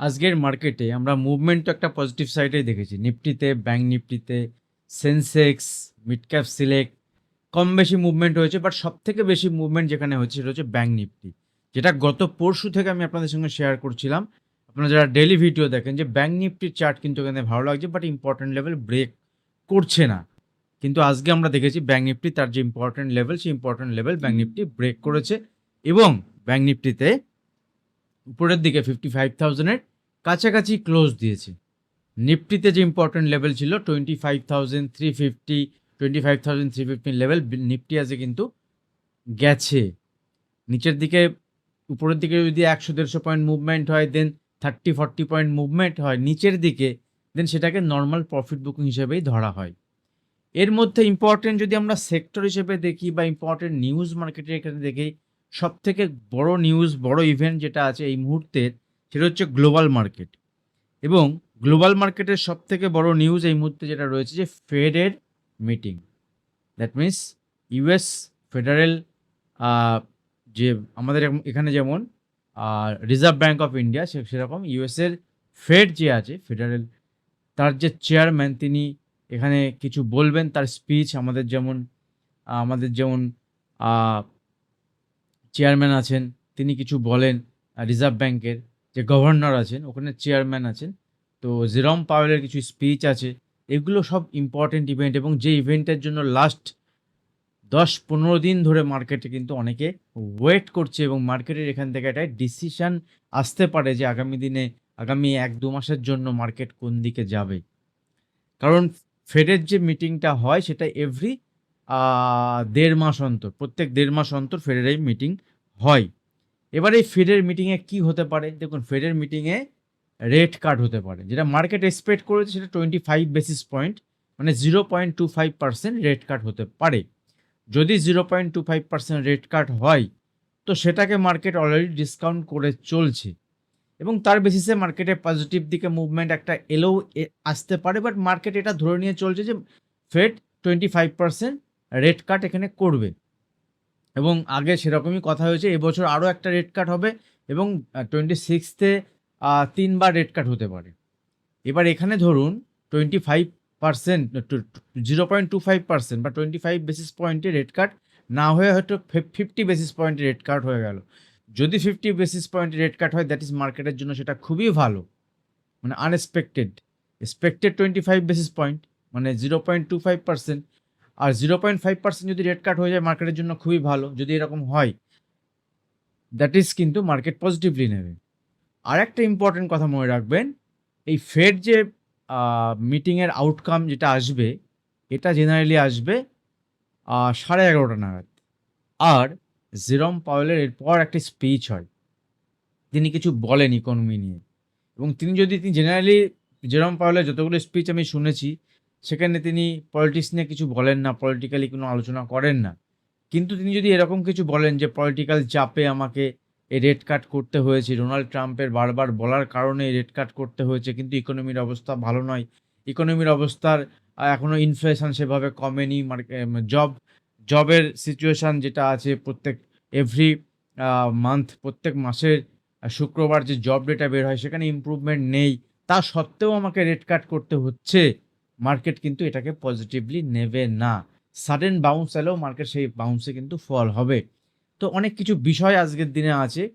আজকের মার্কেটে আমরা মুভমেন্ট তো একটা পজিটিভ সাইডেই দেখেছি। নিফটিতে ব্যাঙ্ক নিফটিতে সেন্সেক্স মিড ক্যাপ সিলেক্ট কম বেশি মুভমেন্ট হয়েছে বাট সব থেকে বেশি মুভমেন্ট যেখানে হচ্ছে সেটা হচ্ছে ব্যাঙ্ক নিফটি যেটা গত পরশু থেকে আমি আপনাদের সঙ্গে শেয়ার করছিলাম। আপনারা যারা ডেলি ভিডিও দেখেন যে ব্যাঙ্ক নিফটির চার্ট কিন্তু এখানে ভালো লাগছে বাট ইম্পর্টেন্ট লেভেল ব্রেক করছে না। কিন্তু আজকে আমরা দেখেছি ব্যাঙ্ক নিফটি তার যে ইম্পর্টেন্ট লেভেল সেই important level bank Nifty break করেছে এবং ব্যাঙ্ক নিফটিতে উপরের দিকে ফিফটি ফাইভ থাউজেন্ডের কাছাকাছি ক্লোজ দিয়েছে। নিফটিতে যে ইম্পর্টেন্ট লেভেল ছিল twenty five thousand three fifty twenty five thousand three fifteen level Nifty আছে কিন্তু গেছে। নিচের দিকে, উপরের দিকে যদি একশো, দেড়শো পয়েন্ট মুভমেন্ট হয় then thirty forty point movement হয়, নিচের দিকে দেন সেটাকে নর্মাল প্রফিট বুকিং হিসেবেই ধরা হয়। এর মধ্যে ইম্পর্টেন্ট যদি আমরা সেক্টর হিসেবে দেখি বা ইম্পর্টেন্ট নিউজ মার্কেটের এখানে দেখি সব থেকে বড় নিউজ বড় ইভেন্ট যেটা আছে এই মুহূর্তের সেটা হচ্ছে গ্লোবাল মার্কেট এবং গ্লোবাল মার্কেটের সব থেকে বড় নিউজ এই মুহূর্তে যেটা রয়েছে যে ফেডের meeting that means US federal যে আমাদের এখানে যেমন রিজার্ভ ব্যাঙ্ক অফ ইন্ডিয়া সে, সেরকম ইউএসের ফেড যে আছে ফেডারেল তার যে চেয়ারম্যান তিনি এখানে কিছু বলবেন, তার স্পিচ আমাদের যেমন আমাদের যেমন চেয়ারম্যান আছেন, তিনি কিছু বলেন রিজার্ভ ব্যাংকের যে গভর্নর আছেন, ওখানে চেয়ারম্যান আছেন। তো জেরম পাওয়েলের কিছু স্পিচ আছে, এগুলো সব ইম্পর্টেন্ট ইভেন্ট এবং যে ইভেন্টের জন্য লাস্ট দশ পনেরো দিন ধরে মার্কেটে কিন্তু অনেকে ওয়েট করছে এবং মার্কেটের এখান থেকে একটা ডিসিশান আসতে পারে যে আগামী দিনে, আগামী এক দু মাসের জন্য মার্কেট কোন দিকে যাবে। কারণ ফেডের যে মিটিংটা হয়, সেটা এভরি দেড় মাস অন্তর, প্রত্যেক দেড় মাস অন্তর ফেডের এই মিটিং হয়। এবার এই ফেডের মিটিংয়ে কি হতে পারে? দেখুন, ফেডের মিটিংয়ে রেট কাট হতে পারে। যেটা মার্কেট এক্সপেক্ট করেছে, সেটা টোয়েন্টি ফাইভ বেসিস পয়েন্ট মানে zero point two five percent rate cut হতে পারে। যদি zero point two five percent rate cut হয়, তো সেটাকে মার্কেট অলরেডি ডিসকাউন্ট করে চলছে। এবং তার বেসিসে মার্কেটে পজিটিভ দিকে মুভমেন্ট একটা এলেও আসতে পারে বাট মার্কেট এটা ধরে নিয়ে চলছে যে Fed twenty five percent rate cut এখানে করবে। এবং আগে সেরকমই কথা হয়েছে, এবছর আরও একটা রেট কাট হবে এবং টোয়েন্টি সিক্সথে তিনবার রেড কাট হতে পারে। এবার এখানে ধরুন twenty five percent zero point two five percent বা টোয়েন্টি ফাইভ বেসিস পয়েন্টে রেট কাট না হয়ে হয়তো ফিফটি বেসিস পয়েন্টে রেড কাট হয়ে গেল। যদি ফিফটি বেসিস পয়েন্টে রেড কাট হয় দ্যাট ইজ মার্কেটের জন্য সেটা খুবই ভালো মানে unexpected expected twenty five basis point মানে zero point two five percent আর জিরো পয়েন্ট ফাইভ পার্সেন্ট যদি রেট কাট হয়ে যায় মার্কেটের জন্য খুবই ভালো, যদি এরকম হয় দ্যাট ইজ কিন্তু মার্কেট পজিটিভলি নেবে। আর একটা ইম্পর্টেন্ট কথা মনে রাখবেন, এই ফেড যে মিটিংয়ের আউটকাম যেটা আসবে, এটা জেনারেলি আসবে সাড়ে এগারোটা নাগাদ। আর জেরম পাওয়েলের এরপর একটা স্পিচ হয়, তিনি কিছু বলেন ইকোনমি নিয়ে। এবং তিনি যদি, তিনি জেনারেলি জেরম পাওয়েলের যতগুলো স্পিচ আমি শুনেছি সেখানে তিনি পলিটিক্স নিয়ে কিছু বলেন না পলিটিক্যালি কোনো আলোচনা করেন না। কিন্তু তিনি যদি এরকম কিছু বলেন যে পলিটিক্যাল চাপে আমাকে এই রেড কাট করতে হয়েছে ডোনাল্ড ট্রাম্পের বারবার বলার কারণে রেড কাট করতে হয়েছে, কিন্তু ইকোনমির অবস্থা ভালো নয়। ইকোনমির অবস্থার এখনও এখনও ইনফ্লেশন সেভাবে কমেনি জব জবের সিচুয়েশান যেটা আছে প্রত্যেক এভরি মান্থ প্রত্যেক মাসের শুক্রবার যে জব ডেটা বের হয়, সেখানে ইমপ্রুভমেন্ট নেই। তা সত্ত্বেও আমাকে রেড কাট করতে হচ্ছে। মার্কেট কিন্তু এটাকে পজিটিভলি নেবে না। সাডেন বাউন্স এলেও মার্কেট সেই বাউন্সে কিন্তু ফল হবে। তো অনেক কিছু বিষয় আজকের দিনে আছে।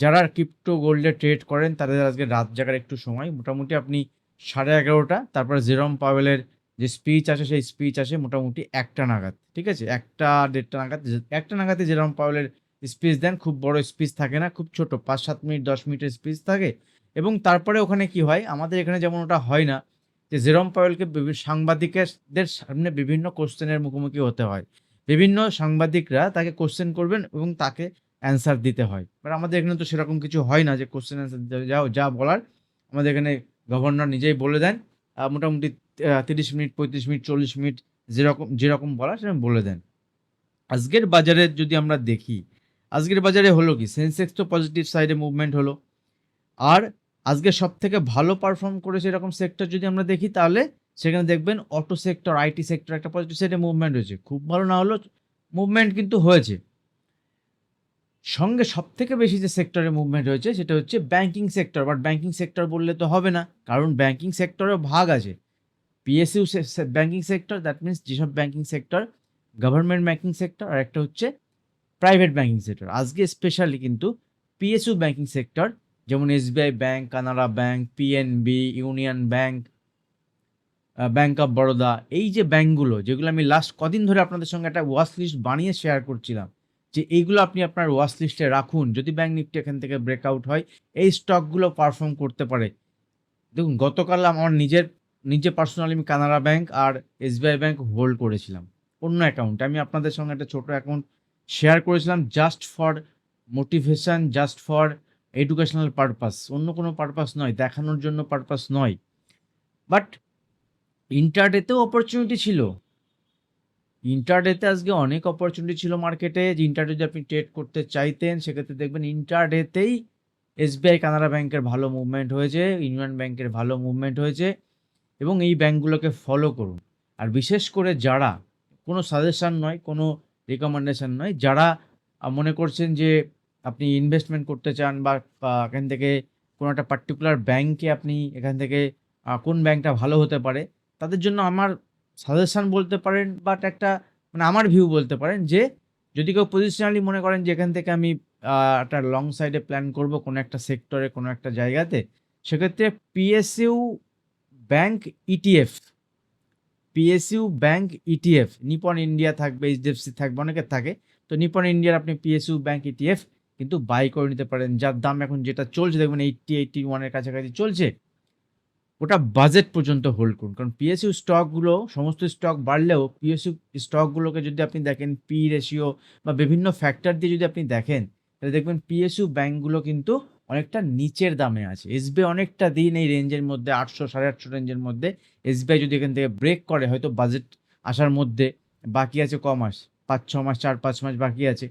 যারা ক্রিপ্টো গোল্ডে ট্রেড করেন, তাদের আজকে রাত জাগার একটু সময়। মোটামুটি আপনি সাড়ে এগারোটা, তারপর জেরম পাওয়েলের যে স্পিচ আছে সেই স্পিচ আসে মোটামুটি একটা নাগাদ, ঠিক আছে? একটা, দেড়টা নাগাদ, একটা নাগাদে জেরম পাওয়েলের স্পিচ দেন, খুব বড় স্পিচ থাকে না, খুব ছোট, পাঁচ সাত মিনিট, দশ মিনিটের স্পিচ থাকে। এবং তারপরে ওখানে কি হয়? আমাদের এখানে যেমন ওটা হয় না যে জেরম পাওয়েলকে সাংবাদিকদের সামনে বিভিন্ন কোশ্চেনের মুখোমুখি হতে হয়। বিভিন্ন সাংবাদিকরা তাকে কোশ্চেন করবেন এবং তাকে অ্যান্সার দিতে হয়। এবার আমাদের এখানে তো সেরকম কিছু হয় না যে কোশ্চেন অ্যান্সার যা যা বলার আমাদের এখানে গভর্নর নিজেই বলে দেন। মোটামুটি তিরিশ মিনিট, পঁয়ত্রিশ মিনিট, চল্লিশ মিনিট যেরকম যেরকম বলার সেরকম বলে দেন। আজকের বাজারে যদি আমরা দেখি, আজকের বাজারে হলো কি? সেন্সেক্স তো পজিটিভ সাইডে মুভমেন্ট হলো। আর আজকে সব থেকে ভালো পারফর্ম করেছে এরকম সেক্টর যদি আমরা দেখি, তাহলে সেখানে দেখবেন অটো সেক্টর আইটি সেক্টর একটা পজিটিভ সাইডে মুভমেন্ট হয়েছে। খুব ভালো না হলো মুভমেন্ট কিন্তু হয়েছে। সঙ্গে সব থেকে বেশি যে সেক্টরে মুভমেন্ট হয়েছে, সেটা হচ্ছে banking sector but banking sector বললে তো হবে না, কারণ ব্যাংকিং সেক্টরেও ভাগ আছে। PSU banking sector that means যেসব banking sector government banking sector আর একটা হচ্ছে প্রাইভেট ব্যাংকিং সেক্টর আজকে স্পেশালি কিন্তু পিএসইউ ব্যাংকিং সেক্টর যেমন SBI bank, Canara bank, PNB, Union bank bank of Baroda, এই যে ব্যাংকগুলো, যেগুলো আমি লাস্ট কদিন ধরে আপনাদের সঙ্গে একটা ওয়াচ লিস্ট বানিয়ে শেয়ার করছিলাম, যে এইগুলো আপনি আপনার ওয়াচ লিস্টে রাখুন, যদি ব্যাংক নিফটি এখান থেকে ব্রেকআউট হয়, এই স্টকগুলো পারফর্ম করতে পারে। দেখুন, গতকাল আমার নিজের, নিজে পার্সোনালি আমি কানাড়া ব্যাংক আর এসবিআই ব্যাংক হোল্ড করেছিলাম। অন্য অ্যাকাউন্টে আমি আপনাদের সঙ্গে একটা ছোট অ্যাকাউন্ট শেয়ার করেছিলাম just for motivation just for educational purpose অন্য কোনো পারপাস নয়, দেখানোর জন্য পারপাস নয়। বাট ইন্টারডেতেও অপরচুনিটি ছিল। ইন্টারডেতে আজকে অনেক অপরচুনিটি ছিল মার্কেটে যে ইন্টারডে যদি আপনি ট্রেড করতে চাইতেন, সেক্ষেত্রে দেখবেন ইন্টারডেতেই এসবিআই কানাড়া ব্যাংকের ভালো মুভমেন্ট হয়েছে ইউনিয়ন ব্যাংকের ভালো মুভমেন্ট হয়েছে, এবং এই ব্যাংকগুলোকে ফলো করুন। আর বিশেষ করে যারা, কোনো সাজেশান নয়, কোনো রিকমেন্ডেশন নয়, যারা মনে করছেন যে আপনি ইনভেস্টমেন্ট করতে চান বা এখান থেকে কোনো একটা পার্টিকুলার ব্যাংকে আপনি এখান থেকে কোন ব্যাংকটা ভালো হতে পারে, তাদের জন্য আমার সাজেশন বলতে পারেন বাট একটা মানে আমার ভিউ বলতে পারেন যে, যদি কেউ পজিশনালি মনে করেন যে এখান থেকে আমি একটা লং সাইডে প্ল্যান করব কোনো একটা সেক্টরে কোনো একটা জায়গাতে, সেক্ষেত্রে PSU bank ETF PSU bank ETF Nippon India থাকবে এইচডিএফসি থাকবে অনেকের থাকে, তো নিপন ইন্ডিয়ার আপনি পিএসইউ ব্যাংক ইটিএফ কিন্তু বাই করে নিতে পারেন। যার দাম এখন যেটা চলছে দেখবেন এইটটি এইটটি ওয়ানের কাছাকাছি চলছে, ওটা বাজেট পর্যন্ত হোল্ড করুন। কারণ পিএসইউ স্টকগুলো সমস্ত স্টক বাড়লেও পিএসইউ স্টকগুলোকে যদি আপনি দেখেন পি রেশিও বা বিভিন্ন ফ্যাক্টর দিয়ে যদি আপনি দেখেন, তাহলে দেখবেন পিএসইউ ব্যাঙ্কগুলো কিন্তু অনেকটা নিচের দামে আছে। এসবিআই অনেকটা দিন এই রেঞ্জের মধ্যে, আটশো, সাড়ে আটশো রেঞ্জের মধ্যে এসবিআই যদি এখান থেকে ব্রেক করে, হয়তো বাজেট আসার মধ্যে বাকি আছে ক মাস পাঁচ, ছ মাস, চার, পাঁচ মাস বাকি আছে।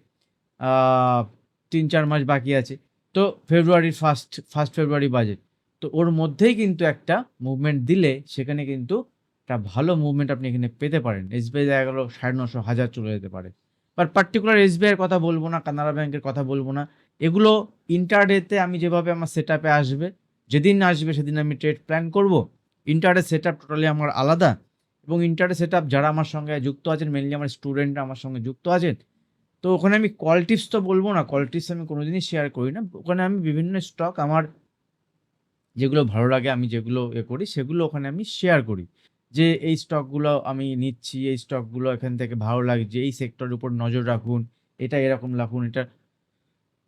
তিন চার মাস বাকি আছে। তো ফেব্রুয়ারির ফার্স্ট ফার্স্ট ফেব্রুয়ারি বাজেট তো ওর মধ্যেই কিন্তু একটা মুভমেন্ট দিলে সেখানে কিন্তু একটা ভালো মুভমেন্ট আপনি এখানে পেতে পারেন। এসবিআই দেখা গেলো সাড়ে নশো, হাজার চলে যেতে পারে। বাট পার্টিকুলার এসবিআইয়ের কথা বলব না, কানাড়া ব্যাংকের কথা বলব না। এগুলো ইন্টারডেতে আমি যেভাবে আমার সেট আসবে, যেদিন আসবে সেদিন আমি ট্রেড প্ল্যান করব। ইন্টারডে সেট আপ টোটালি আমার আলাদা। এবং ইন্টারডে সেট আপ যারা আমার সঙ্গে যুক্ত আছেন মেনলি আমার স্টুডেন্টরা আমার সঙ্গে যুক্ত আছেন তো ওখানে আমি কল টিপস তো বলব না কল টিপস আমি কোনোদিনই শেয়ার করি না। ওখানে আমি বিভিন্ন স্টক আমার যেগুলো ভালো লাগে আমি যেগুলো এ করি, সেগুলো ওখানে আমি শেয়ার করি। যে এই স্টকগুলো আমি নিচ্ছি, এই স্টকগুলো এখান থেকে ভালো লাগছে, এই সেক্টরের উপর নজর রাখুন, এটা এরকম রাখুন, এটা।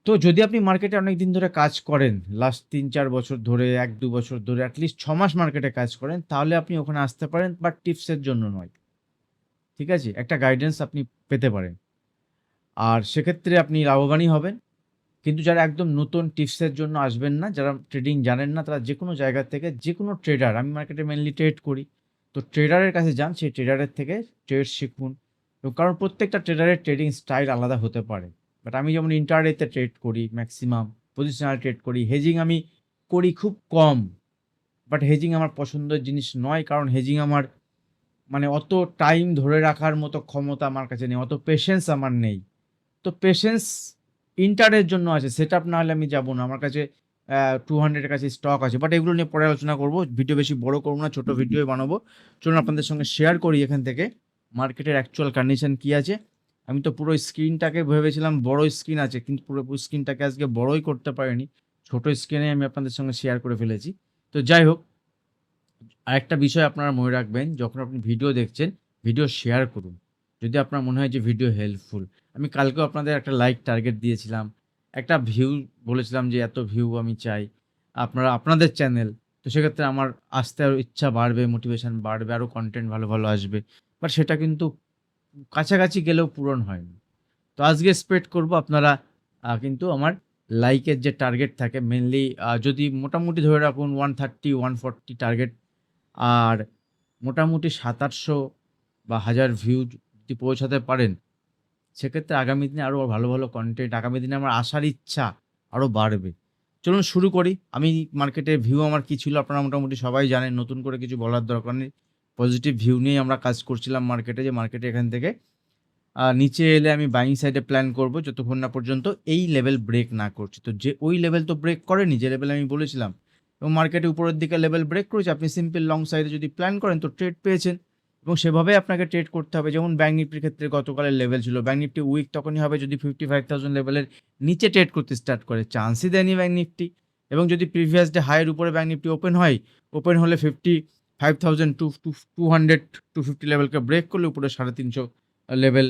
তো যদি আপনি মার্কেটে অনেক দিন ধরে কাজ করেন লাস্ট তিন চার বছর ধরে, এক দু বছর ধরে অ্যাটলিস্ট ছ মাস মার্কেটে কাজ করেন, তাহলে আপনি ওখানে আসতে পারেন বাট টিপসের জন্য নয়। ঠিক আছে? একটা গাইডেন্স আপনি পেতে পারেন। আর সেক্ষেত্রে আপনি লাভবানই হবেন। কিন্তু যারা একদম নতুন টিপসের জন্য আসবেন না, যারা ট্রেডিং জানেন না, তারা যে কোনো জায়গা থেকে যে কোনো ট্রেডার আমি মার্কেটে মেনলি ট্রেড করি। তো ট্রেডারের কাছে যান, সেই ট্রেডারের থেকে ট্রেড শিখুন। এবং কারণ প্রত্যেকটা ট্রেডারের ট্রেডিং স্টাইল আলাদা হতে পারে। বাট আমি যেমন ইন্টারডেতে ট্রেড করি ম্যাক্সিমাম পজিশনাল ট্রেড করি হেজিং আমি করি খুব কম। বাট হেজিং আমার পছন্দের জিনিস নয়, কারণ হেজিং আমার মানে অত টাইম ধরে রাখার মতো ক্ষমতা আমার কাছে নেই, অত পেশেন্স আমার নেই। তো পেশেন্স ইন্টারের জন্য আছে। সেট আপ না হলে আমি যাব না। আমার কাছে টু হান্ড্রেডের কাছে স্টক আছে। বাট এগুলো নিয়ে পরে আলোচনা করব। ভিডিও বেশি বড় করব না ছোটো ভিডিও বানাবো। চলুন আপনাদের সঙ্গে শেয়ার করি এখান থেকে। মার্কেটের অ্যাকচুয়াল কন্ডিশন কী আছে? আমি তো পুরো স্ক্রিনটাকে ভেবেছিলাম বড় স্ক্রিন আছে কিন্তু পুরো স্ক্রিনটাকে আজকে বড়ই করতে পারিনি। ছোট স্ক্রিনে আমি আপনাদের সঙ্গে শেয়ার করে ফেলেছি। তো যাই হোক আরেকটা বিষয় আপনারা মনে রাখবেন যখন আপনি ভিডিও দেখছেন ভিডিও শেয়ার করুন। যদি আপনার মনে হয় যে ভিডিও হেল্পফুল আমি কালকেও আপনাদের একটা লাইক টার্গেট দিয়েছিলাম, একটা ভিউ বলেছিলাম যে এত ভিউ আমি চাই, আপনারা, আপনাদের চ্যানেল তো সেক্ষেত্রে আমার আসতে আরও ইচ্ছা বাড়বে মোটিভেশন বাড়বে আরও কন্টেন্ট ভালো ভালো আসবে বাট সেটা কিন্তু কাছাকাছি গেলেও পূরণ হয়নি। তো আজকে স্প্রেড করব আপনারা কিন্তু আমার লাইকের যে টার্গেট থাকে মেনলি যদি মোটামুটি ধরে রাখুন one thirty one forty target আর মোটামুটি সাত আটশো বা হাজার ভিউ যদি পৌঁছাতে পারেন। সেক্ষেত্রে আগামী দিনে আরও ভালো ভালো কন্টেন্ট আগামী দিনে আমার আসার ইচ্ছা আরও বাড়বে। চলুন শুরু করি। আমি মার্কেটে ভিউ আমার কী ছিল আপনারা মোটামুটি সবাই জানেন, নতুন করে কিছু বলার দরকার নেই। পজিটিভ ভিউ নিয়েই আমরা কাজ করছিলাম মার্কেটে যে মার্কেটে এখান থেকে। নিচে এলে আমি বাইং সাইডে প্ল্যান করব যতক্ষণ না পর্যন্ত এই লেভেল ব্রেক না করছে। তো যে ওই লেভেল তো ব্রেক করেনি, যে লেভেল আমি বলেছিলাম। এবং মার্কেটে উপরের দিকে লেভেল ব্রেক করেছে, আপনি সিম্পল লং সাইডে যদি প্ল্যান করেন তো ট্রেড পেয়েছেন। এবং সেভাবে আপনাকে ট্রেড করতে হবে। যেমন ব্যাঙ্ক নিফটির ক্ষেত্রে গতকালের লেভেল ছিল। ব্যাঙ্ক নিফটি উইক তখনই হবে যদি ফিফটি ফাইভ থাউজেন্ড লেভেলের নিচে ট্রেড করতে স্টার্ট করে। চান্সই দেয়নি ব্যাঙ্ক নিফটি এবং যদি প্রিভিয়াস ডে হাইয়ের উপরে ব্যাঙ্ক নিফটি ওপেন হয় ওপেন হলে fifty five thousand two two two hundred two fifty লেভেলকে break করলে উপরে সাড়ে তিনশো লেভেল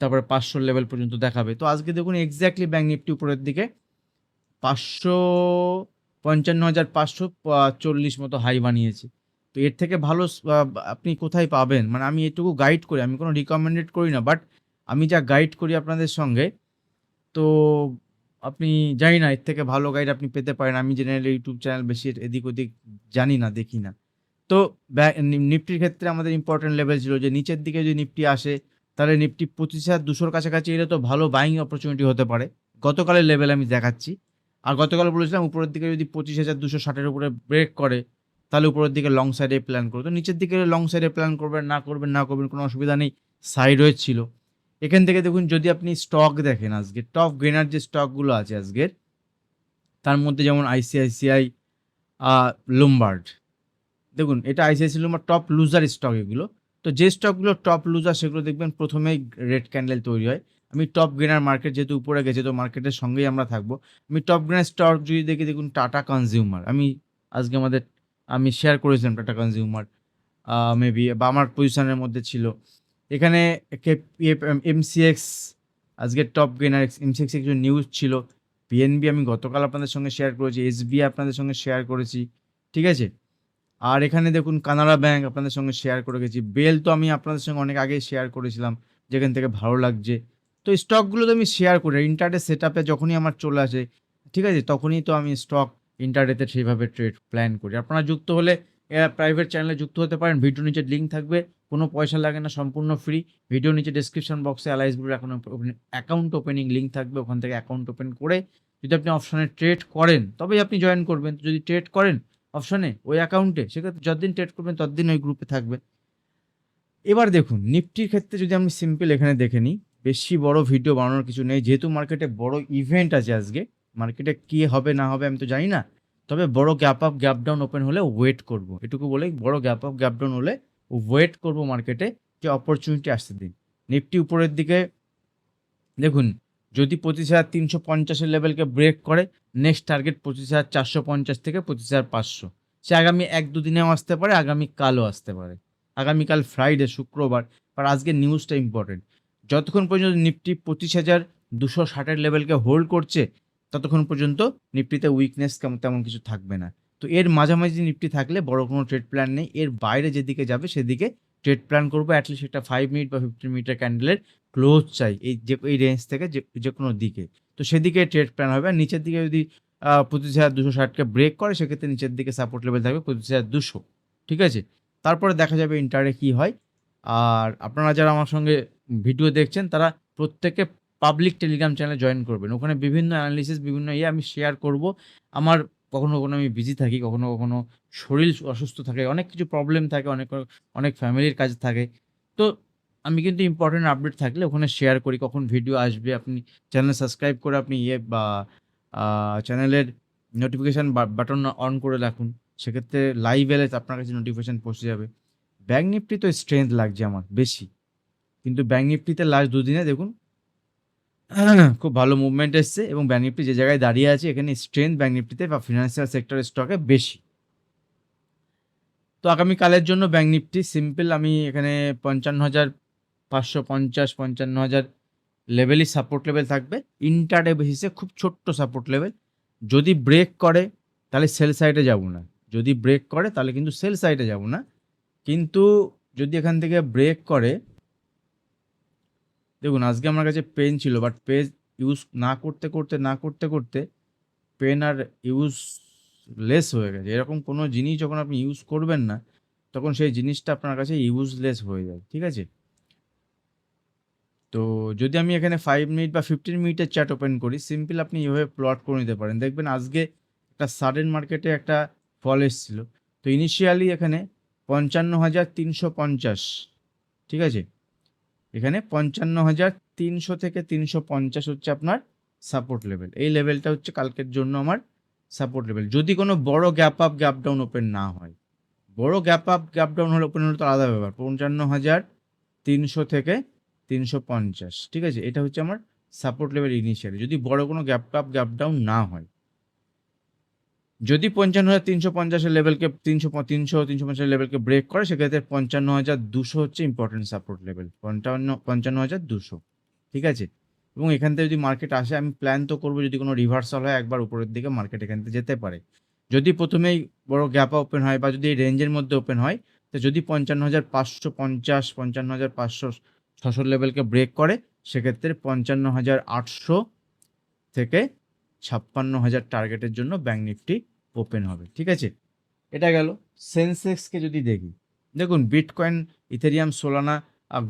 তারপরে পাঁচশো লেভেল পর্যন্ত দেখাবে। তো আজকে দেখুন এক্স্যাক্টলি ব্যাঙ্ক নিফটি উপরের দিকে পাঁচশো পঞ্চান্ন হাজার পাঁচশো চল্লিশ মতো হাই বানিয়েছে। তো এর থেকে ভালো আপনি কোথায় পাবেন? মানে আমি এটুকু গাইড করি, আমি কোনো রিকমেন্ডেড করি না বাট আমি যা গাইড করি আপনাদের সঙ্গে, তো আপনি জানি না, এর থেকে ভালো গাইড আপনি পেতে পারেন। আমি জেনারেলি ইউটিউব চ্যানেল বেশি এদিক ওদিক জানি না, দেখি না। তো নিফটির ক্ষেত্রে আমাদের ইম্পর্টেন্ট লেভেল ছিল যে, নিচের দিকে যদি নিফটি আসে, তাহলে নিফটি পঁচিশ হাজার দুশোর কাছাকাছি এলে তো ভালো বাইং অপরচুনিটি হতে পারে। গতকালের লেভেল আমি দেখাচ্ছি। আর গতকাল বলেছিলাম, উপরের দিকে যদি পঁচিশ হাজার দুশো ষাটের উপরে ব্রেক করে তাহলে উপরের দিকে লং সাইডে প্ল্যান করবে। তো নিচের দিকে লং সাইডে প্ল্যান করবেন, না করবেন না করবেন, কোনো অসুবিধা নেই। সাইড ছিল। এখান থেকে দেখুন, যদি আপনি স্টক দেখেন আজকে টপ গেনার যে স্টকগুলো আছে আজকের, তার মধ্যে যেমন আইসিআইসিআই লুমবার্ড দেখুন, এটা ICICI Lombard top loser stock এগুলো। তো যে স্টকগুলো টপ লুজার সেগুলো দেখবেন প্রথমেই রেড ক্যান্ডেল তৈরি হয়। আমি টপ গেনার মার্কেট যেহেতু উপরে গেছে, তো মার্কেটের সঙ্গেই আমরা থাকব। আমি টপ গেনার স্টক যদি দেখি, দেখুন টাটা কনজিউমার আমি আজকে আমাদের আমি শেয়ার করেছিলাম টাটা কনজিউমার মেবি বা আমার পজিশনের মধ্যে ছিল। এখানে এমসিএক্স আজকে টপ গেনার এমসিএক্স কিছু নিউজ ছিল। পিএনবি আমি গতকাল আপনাদের সঙ্গে শেয়ার করেছি এসবি আপনাদের সঙ্গে শেয়ার করেছি, ঠিক আছে? আর এখানে দেখুন কানাড়া ব্যাংক আপনাদের সঙ্গে শেয়ার করে গেছি। বেল তো আমি আপনাদের সঙ্গে অনেক আগেই শেয়ার করেছিলাম, যেখান থেকে ভালো লাগছে। তো স্টকগুলো তো আমি শেয়ার করি ইন্টারডে সেট আপে যখনই আমার চলে আসে, ঠিক আছে? তখনই তো আমি স্টক ইন্টারডেতে সেইভাবে ট্রেড প্ল্যান করি। আপনারা যুক্ত হলে প্রাইভেট চ্যানেলে যুক্ত হতে পারেন ভিডিও নিচে লিঙ্ক থাকবে, কোনো পয়সা লাগে না, সম্পূর্ণ ফ্রি ভিডিও নিচে ডিসক্রিপশন বক্সে অ্যালাইস গ্রুপ এখন অ্যাকাউন্ট ওপেনিং লিঙ্ক থাকবে, ওখান থেকে অ্যাকাউন্ট ওপেন করে যদি আপনি অপশানে ট্রেড করেন, তবেই আপনি জয়েন করবেন। যদি ট্রেড করেন অপশানে ওই অ্যাকাউন্টে সেক্ষেত্রে যতদিন ট্রেড করবেন, ততদিন ওই গ্রুপে থাকবে। এবার দেখুন নিফটির ক্ষেত্রে যদি আমি সিম্পল এখানে দেখে নিই, বেশি বড় ভিডিও বানানোর কিছু নেই, যেহেতু মার্কেটে বড় ইভেন্ট আছে আজকে মার্কেটে কি হবে, না হবে আমি তো জানি না। তবে বড় gap up gap down open হলে ওয়েট করব। এটুকু বলে বড় গ্যাপ আপ গ্যাপ ডাউন হলে ওয়েট করব মার্কেটে যে অপরচুনিটি আসতে দিন। নিফটি উপরের দিকে, দেখুন, যদি পঁচিশ হাজার তিনশো পঞ্চাশের লেভেলকে ব্রেক করে নেক্সট টার্গেট পঁচিশ হাজার চারশো পঞ্চাশ থেকে পঁচিশ হাজার পাঁচশো। সে আগামী এক দুদিনেও আসতে পারে, আগামী কালও আসতে পারে। আগামীকাল ফ্রাইডে শুক্রবার আর আজকে নিউজটা ইম্পর্টেন্ট যতক্ষণ পর্যন্ত নিফটি পঁচিশ হাজার দুশো ষাটের লেভেলকে হোল্ড করছে ততক্ষণ পর্যন্ত নিফটিতে উইকনেস তেমন কিছু থাকবে না। তো এর মাঝামাঝি নিফটি থাকলে বড় কোনো ট্রেড প্ল্যান নেই। এর বাইরে যেদিকে যাবে সেদিকে ট্রেড প্ল্যান করব। অ্যাটলিস্ট একটা ফাইভ মিনিট বা ফিফটিন মিনিটের ক্যান্ডেলের ক্লোজ চাই এই যে, এই রেঞ্জ থেকে যে যে কোনো দিকে। তো সেদিকে ট্রেড প্ল্যান হবে। আর নিচের দিকে যদি পঁচিশ হাজার দুশো ষাটকে ব্রেক করে, সেক্ষেত্রে নিচের দিকে সাপোর্ট লেভেল থাকবে পঁচিশ হাজার দুশো। ঠিক আছে? তারপরে দেখা যাবে ইন্টারে কী হয়। আর আপনারা যারা আমার সঙ্গে ভিডিও দেখছেন, তারা প্রত্যেকে পাবলিক টেলিগ্রাম চ্যানেলে জয়েন করবেন। ওখানে বিভিন্ন অ্যানালিসিস বিভিন্ন ইয়ে আমি শেয়ার করব। আমার কখনো কখনো আমি বিজি থাকি, কখনো কখনো শরীর অসুস্থ থাকে, অনেক কিছু প্রবলেম থাকে, অনেক অনেক ফ্যামিলির কাজ থাকে। তো আমি কিন্তু ইম্পর্টেন্ট আপডেট থাকলে ওখানে শেয়ার করি, কখন ভিডিও আসবে, আপনি চ্যানেল সাবস্ক্রাইব করে আপনি ইয়ে বা চ্যানেলের নোটিফিকেশান বাটন অন করে রাখুন। সেক্ষেত্রে লাইভ এলে আপনার কাছে নোটিফিকেশান পৌঁছে যাবে। ব্যাঙ্ক নিফটি তো স্ট্রেংথ লাগছে আমার, বেশি। কিন্তু ব্যাঙ্ক নিফটিতে লাস্ট দুদিনে দেখুন খুব ভালো মুভমেন্ট এসছে এবং ব্যাঙ্ক নিফটি যে জায়গায় দাঁড়িয়ে আছে, এখানে স্ট্রেংথ ব্যাঙ্ক নিফটিতে বা ফিনান্সিয়াল সেক্টরের স্টকে বেশি। তো আগামীকালের জন্য ব্যাঙ্ক নিফটি সিম্পল আমি এখানে পঞ্চান্ন হাজার পাঁচশো পঞ্চাশ, পঞ্চান্ন হাজার লেভেলই সাপোর্ট লেভেল থাকবে। ইন্টারডে বেসিসে খুব ছোট্ট সাপোর্ট লেভেল যদি ব্রেক করে, তাহলে সেল সাইডে যাব না। যদি ব্রেক করে, তাহলে কিন্তু সেল সাইডে যাব না। কিন্তু যদি এখান থেকে ব্রেক করে দেখুন, আজকে আমার কাছে পেন ছিল বাট পেন ইউজ না করতে করতে, না করতে করতে পেন আর ইউজ লেস হয়ে গেছে। এরকম কোনো জিনিস যখন আপনি ইউজ করবেন না, তখন সেই জিনিসটা আপনার কাছে ইউজলেস হয়ে যায়, ঠিক আছে? তো যদি আমি এখানে ফাইভ মিনিট বা ফিফটিন মিনিটের চ্যাট ওপেন করি সিম্পল আপনি এভাবে প্লট করে নিতে পারেন। দেখবেন আজকে একটা সাডেন মার্কেটে একটা ফল এসেছিল। তো ইনিশিয়ালি এখানে পঞ্চান্ন হাজার তিনশো পঞ্চাশ, ঠিক আছে? এখানে পঞ্চান্ন হাজার তিনশো থেকে তিনশো পঞ্চাশ হচ্ছে আপনার সাপোর্ট লেভেল এই লেভেলটা হচ্ছে কালকের জন্য আমার সাপোর্ট লেভেল যদি কোনো বড় gap up gap down open না হয়। বড় গ্যাপ আপ গ্যাপ ডাউন হলে ওপেন হলে তো আলাদা ব্যাপার। পঞ্চান্ন হাজার তিনশো থেকে তিনশো পঞ্চাশ। ঠিক আছে? এটা হচ্ছে আমার সাপোর্ট লেভেল ইনিশিয়ালি যদি বড় কোনো গ্যাপ আপ গ্যাপ ডাউন না হয়। যদি পঞ্চান্ন হাজার তিনশো পঞ্চাশের লেভেলকে তিনশো তিনশো তিনশো পঞ্চাশ লেভেলকে ব্রেক করে, সেক্ষেত্রে পঞ্চান্ন হাজার দুশো হচ্ছে ইম্পর্টেন্ট সাপোর্ট লেভেল পঞ্চান্ন পঞ্চান্ন হাজার দুশো। ঠিক আছে? এবং এখান থেকে যদি মার্কেট আসে, আমি প্ল্যান তো করব যদি কোনো রিভার্সাল হয়, একবার উপরের দিকে মার্কেট এখান থেকে যেতে পারে। যদি প্রথমেই বড় গ্যাপ ওপেন হয় বা যদি এই রেঞ্জের মধ্যে ওপেন হয়, তো যদি পঞ্চান্ন হাজার পাঁচশো পঞ্চাশ, পঞ্চান্ন হাজার পাঁচশো ছশো লেভেলকে ব্রেক করে, সেক্ষেত্রে পঞ্চান্ন হাজার আটশো থেকে ছাপ্পান্ন হাজার টার্গেটের জন্য ব্যাঙ্ক নিফটি ওপেন হবে, ঠিক আছে? এটা গেল। সেন্সেক্সকে যদি দেখি, দেখুন, bitcoin, Ethereum, Solana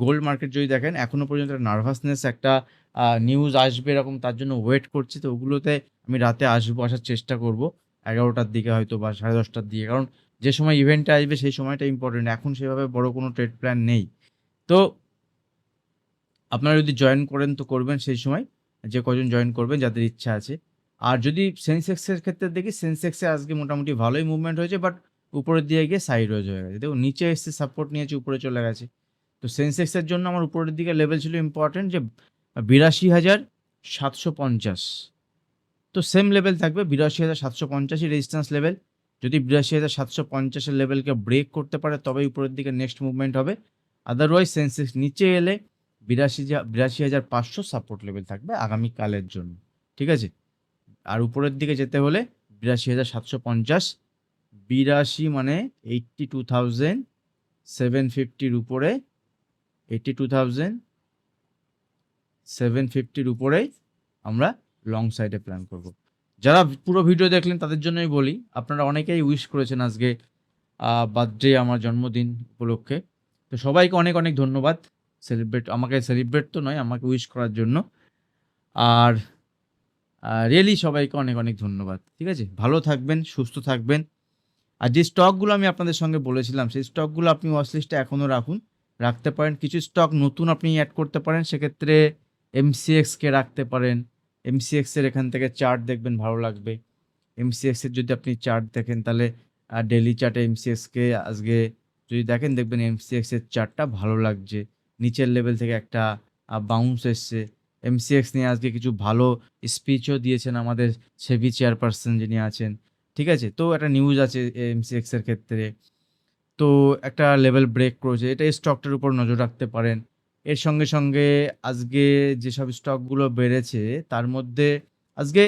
gold market যদি দেখেন, এখনও পর্যন্ত নার্ভাসনেস, একটা নিউজ আসবে এরকম, তার জন্য ওয়েট করছি, তো ওগুলোতে আমি রাতে আসব, আসার চেষ্টা করব। এগারোটার দিকে হয়তো বা সাড়ে দশটার দিকে, কারণ যে সময় ইভেন্টটা আসবে, সেই সময়টা ইম্পর্টেন্ট এখন সেভাবে বড় কোনো ট্রেড প্ল্যান নেই। তো আপনারা যদি জয়েন করেন, তো করবেন সেই সময়। যে কজন জয়েন করবেন, যাদের ইচ্ছা আছে। আর যদি সেন্সেক্সের ক্ষেত্রে দেখি সেন্সেক্সে আজকে মোটামুটি ভালোই মুভমেন্ট হয়েছে বাট উপরের দিকে গিয়ে সাইড রোজ হয়ে গেছে। দেখো নিচে এসে সাপোর্ট নিয়েছে, উপরে চলে গেছে। তো সেন্সেক্সের জন্য আমার উপরের দিকে লেভেল ছিল ইম্পর্টেন্ট যে, বিরাশি হাজার সাতশো পঞ্চাশ। তো সেম লেভেল থাকবে, বিরাশি হাজার সাতশো পঞ্চাশই রেজিস্ট্যান্স লেভেল যদি বিরাশি হাজার সাতশো পঞ্চাশের লেভেলকে ব্রেক করতে পারে, তবেই উপরের দিকে নেক্সট মুভমেন্ট হবে। আদারওয়াইজ সেন্সেক্স নিচে এলে বিরাশি বিরাশি হাজার পাঁচশো সাপোর্ট লেভেল থাকবে আগামীকালের জন্য। ঠিক আছে? আর উপরের দিকে যেতে হলে বিরাশি হাজার সাতশো পঞ্চাশ, বিরাশি মানে এইট্টি টু থাউজেন্ড সেভেন ফিফটির উপরে এইট্টি টু থাউজেন্ড সেভেন ফিফটির উপরেই আমরা লং সাইডে প্ল্যান করব। যারা পুরো ভিডিও দেখলেন, তাদের জন্যই বলি, আপনারা অনেকেই উইশ করেছেন আজকে বার্থডে আমার জন্মদিন উপলক্ষে। তো সবাইকে অনেক অনেক ধন্যবাদ। সেলিব্রেট আমাকে সেলিব্রেট তো নয়, আমাকে উইশ করার জন্য। আর রিয়েলি সবাইকে অনেক অনেক ধন্যবাদ। ঠিক আছে? ভালো থাকবেন, সুস্থ থাকবেন। আর যে স্টকগুলো আমি আপনাদের সঙ্গে বলেছিলাম, সেই স্টকগুলো আপনি ওয়াচ লিস্টে এখনও রাখুন। রাখতে পারেন, কিছু স্টক নতুন আপনি অ্যাড করতে পারেন, সেক্ষেত্রে এমসিএক্সকে রাখতে পারেন। এমসিএক্সের এখান থেকে চার্ট দেখবেন, ভালো লাগবে। এমসিএক্সের যদি আপনি চার্ট দেখেন, তাহলে ডেলি চার্টে এমসিএক্সকে আজকে যদি দেখেন, দেখবেন এমসিএক্সের চার্টটা ভালো লাগছে। নিচের লেভেল থেকে একটা বাউন্স এসছে। এমসিএক্স নিয়ে আজকে কিছু ভালো স্পিচও দিয়েছেন আমাদের সেভি চেয়ারপারসন যিনি আছেন, ঠিক আছে? তো একটা নিউজ আছে এমসিএক্স এর ক্ষেত্রে। তো একটা লেভেল ব্রেক করেছে। এটা স্টকটার উপর নজর রাখতে পারেন। এর সঙ্গে সঙ্গে আজকে যেসব স্টকগুলো বেড়েছে, তার মধ্যে আজকে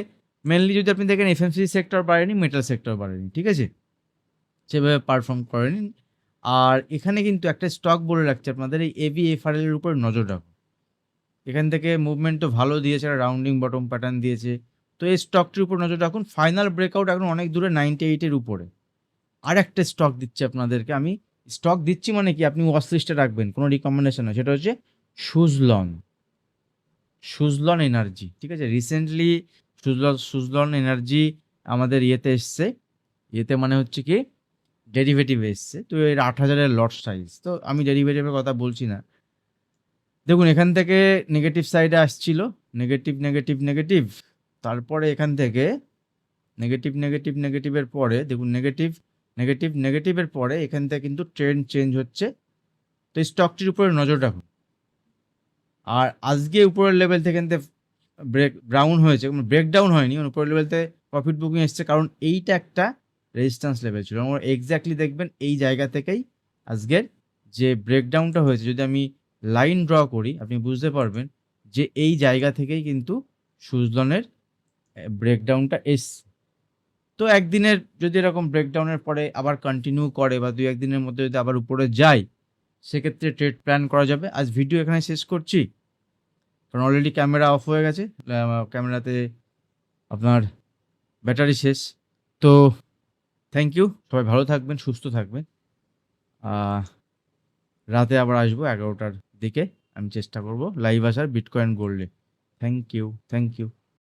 মেনলি যদি আপনি দেখেন এফএমসি সেক্টর বাড়েনি মেটাল সেক্টর বাড়েনি, ঠিক আছে? সেভাবে পারফর্ম করেনি। আর এখানে কিন্তু একটা স্টক বলে রাখছে আপনাদের, এই এবি এফআরএল এর উপর নজর রাখুন। এখান থেকে মুভমেন্ট তো ভালো দিয়েছে রাউন্ডিং বটম প্যাটার্ন দিয়েছে। তো এই স্টকটির উপর নজর রাখুন ফাইনাল ব্রেকআউট এখন অনেক দূরে নাইনটি এইটের উপরে। আর একটা স্টক দিচ্ছি আপনাদেরকে আমি। স্টক দিচ্ছি মানে কি? আপনি লিস্টে রাখবেন, কোনো রিকমেন্ডেশন নয়। সেটা হচ্ছে সুজলন সুজলন এনার্জি ঠিক আছে? রিসেন্টলি সুজলন সুজলন এনার্জি আমাদের ইয়েতে এসছে। ইয়েতে মানে হচ্ছে কি? ডেরিভেটিভ এসছে। তো এর আট হাজারের লট সাইজ তো আমি ডেরিভেটিভের কথা বলছি না। দেখুন, এখান থেকে নেগেটিভ সাইডে আসছিল নেগেটিভ নেগেটিভ নেগেটিভ তারপরে এখান থেকে নেগেটিভ নেগেটিভ নেগেটিভের পরে, দেখুন নেগেটিভ নেগেটিভ নেগেটিভের পরে এখান থেকে কিন্তু ট্রেন্ড চেঞ্জ হচ্ছে। তো স্টকটির উপরে নজর রাখুন। আর আজকে উপরের লেভেল থেকে ব্রেক ডাউন হয়েছে ব্রেকডাউন হয়নি মানে উপরের লেভেল থেকে প্রফিট বুকিং এসছে, কারণ এইটা একটা রেজিস্ট্যান্স লেভেল ছিল। আমরা এক্স্যাক্টলি দেখবেন, এই জায়গা থেকেই আজকের যে ব্রেকডাউনটা হয়েছে, যদি আমি লাইন ড্র করি, আপনি বুঝতে পারবেন যে এই জায়গা থেকেই কিন্তু সুজলনের ব্রেকডাউনটা এসছে। তো একদিনের যদি এরকম ব্রেকডাউনের পরে আবার কন্টিনিউ করে বা দুই একদিনের মধ্যে যদি আবার উপরে যায়, সেক্ষেত্রে ট্রেড প্ল্যান করা যাবে। আজ ভিডিও এখানে শেষ করছি। কারণ অলরেডি ক্যামেরা অফ হয়ে গেছে। ক্যামেরাতে আপনার ব্যাটারি শেষ। তো থ্যাংক ইউ সবাই ভালো থাকবেন, সুস্থ থাকবেন। রাতে আবার আসব এগারোটার দিকে আমি চেষ্টা করব লাইভ আসার বিটকয়েন গোল্ডে থ্যাংক ইউ থ্যাংক ইউ